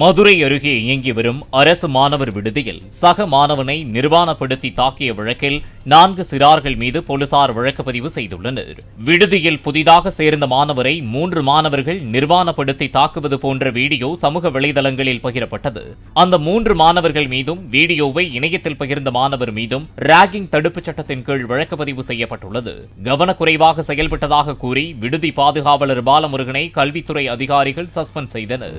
மதுரை அருகே இயங்கி வரும் அரசு மாணவர் விடுதியில் சக மாணவனை நிர்வாணப்படுத்தி தாக்கிய வழக்கில் நான்கு சிறார்கள் மீது போலீசார் வழக்கு பதிவு செய்துள்ளனர். விடுதியில் புதிதாக சேர்ந்த மாணவரை மூன்று மாணவர்கள் நிர்வாணப்படுத்தி தாக்குவது போன்ற வீடியோ சமூக வலைதளங்களில் பகிரப்பட்டது. அந்த மூன்று மாணவர்கள் மீதும் வீடியோவை இணையத்தில் பகிர்ந்த மாணவர் மீதும் ராகிங் தடுப்புச் சட்டத்தின் கீழ் வழக்கு பதிவு செய்யப்பட்டுள்ளது. கவனக்குறைவாக செயல்பட்டதாக கூறி விடுதி பாதுகாவலர் பாலமுருகனை கல்வித்துறை அதிகாரிகள் சஸ்பெண்ட் செய்தனர்.